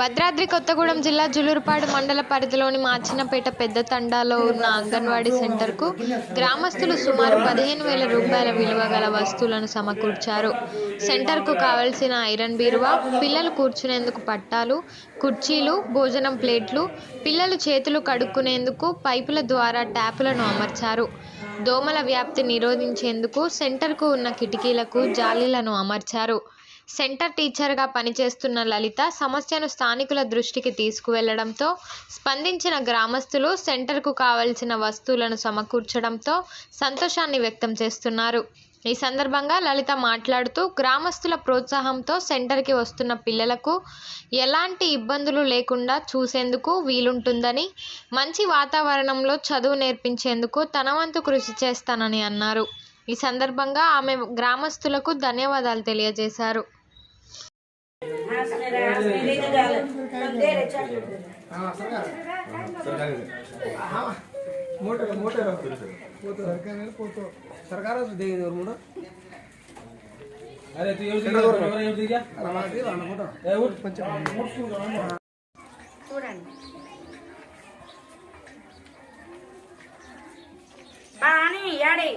భద్రాద్రి కొత్తగూడెం జిల్లా జులూరుపాడు మండల పరిధిలోని మార్చినపేట పెద్ద తండాలో ఉన్న అంగన్వాడీ సెంటర్కు గ్రామస్తులు సుమారు పదిహేను వేల రూపాయల విలువ గల వస్తువులను సమకూర్చారు. సెంటర్కు కావలసిన ఐరన్ బీరువా పిల్లలు కూర్చునేందుకు పట్టాలు కుర్చీలు భోజనం ప్లేట్లు పిల్లలు చేతులు కడుక్కునేందుకు పైపుల ద్వారా ట్యాపులను అమర్చారు. దోమల వ్యాప్తి నిరోధించేందుకు సెంటర్కు ఉన్న కిటికీలకు జాలీలను అమర్చారు. సెంటర్ టీచర్గా పనిచేస్తున్న లలిత సమస్యను స్థానికుల దృష్టికి తీసుకువెళ్ళడంతో స్పందించిన గ్రామస్తులు సెంటర్కు కావలసిన వస్తువులను సమకూర్చడంతో సంతోషాన్ని వ్యక్తం చేస్తున్నారు. ఈ సందర్భంగా లలిత మాట్లాడుతూ గ్రామస్తుల ప్రోత్సాహంతో సెంటర్కి వస్తున్న పిల్లలకు ఎలాంటి ఇబ్బందులు లేకుండా చూసేందుకు వీలుంటుందని మంచి వాతావరణంలో చదువు నేర్పించేందుకు తన వంతు కృషి చేస్తానని అన్నారు. ఈ సందర్భంగా ఆమె గ్రామస్తులకు ధన్యవాదాలు తెలియజేశారు. ಮೋಟರ್ ಮೋಟರ್ ಫೋಟೋ ಸರ್ಕಾರ ಫೋಟೋ ಸರ್ಕಾರ ದೇವರು ಮೂಡ ಅರೆ ತು ಯೋಜನೆ ಅವರ ಯೋಜನೆ ರಮಾಟಿ ರಣ ಫೋಟೋ ಏ ಊಟ ಪಂಚ చూడండి బాని యాడే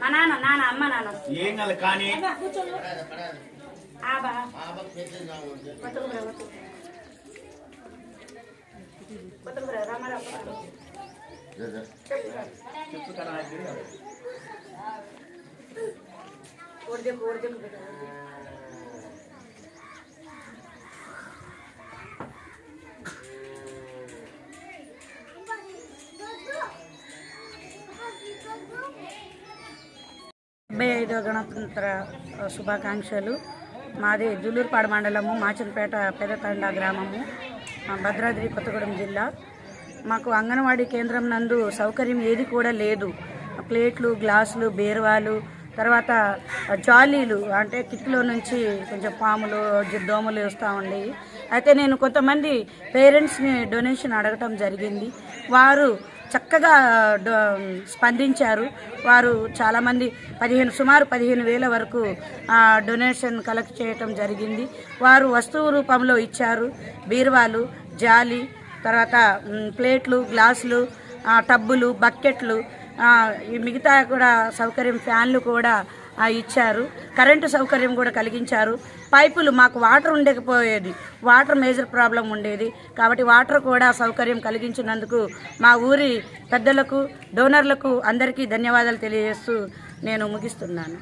మా నాన్న నాన్న అమ్మ నాన్న ఏం కాదు కానీ డెబ్బై ఐదో గణతంత్ర శుభాకాంక్షలు. మాది జులూరుపాడు మండలము మాచనపేట పెదతండ గ్రామము భద్రాద్రి కొత్తగూడెం జిల్లా. మాకు అంగన్వాడీ కేంద్రం నందు సౌకర్యం ఏది కూడా లేదు. ప్లేట్లు గ్లాసులు బీరువాలు తర్వాత జాలీలు అంటే కిట్లో నుంచి కొంచెం పాములు దోమలు వస్తూ ఉండేవి. అయితే నేను కొంతమంది పేరెంట్స్ని డొనేషన్ అడగటం జరిగింది. వారు చక్కగా స్పందించారు. వారు చాలామంది పదిహేను సుమారు పదిహేను వేల వరకు డొనేషన్ కలెక్ట్ చేయటం జరిగింది. వారు వస్తువు రూపంలో ఇచ్చారు. బీరువాలు జాలి తర్వాత ప్లేట్లు గ్లాసులు టబ్బులు బకెట్లు ఈ మిగతా కూడా సౌకర్యం ఫ్యాన్లు కూడా ఇచ్చారు. కరెంటు సౌకర్యం కూడా కలిగించారు. పైపులు మాకు వాటర్ ఉండకపోయేది. వాటర్ మేజర్ ప్రాబ్లం ఉండేది. కాబట్టి వాటర్ కూడా సౌకర్యం కలిగించినందుకు మా ఊరి పెద్దలకు డోనర్లకు అందరికీ ధన్యవాదాలు తెలియజేస్తూ నేను ముగిస్తున్నాను.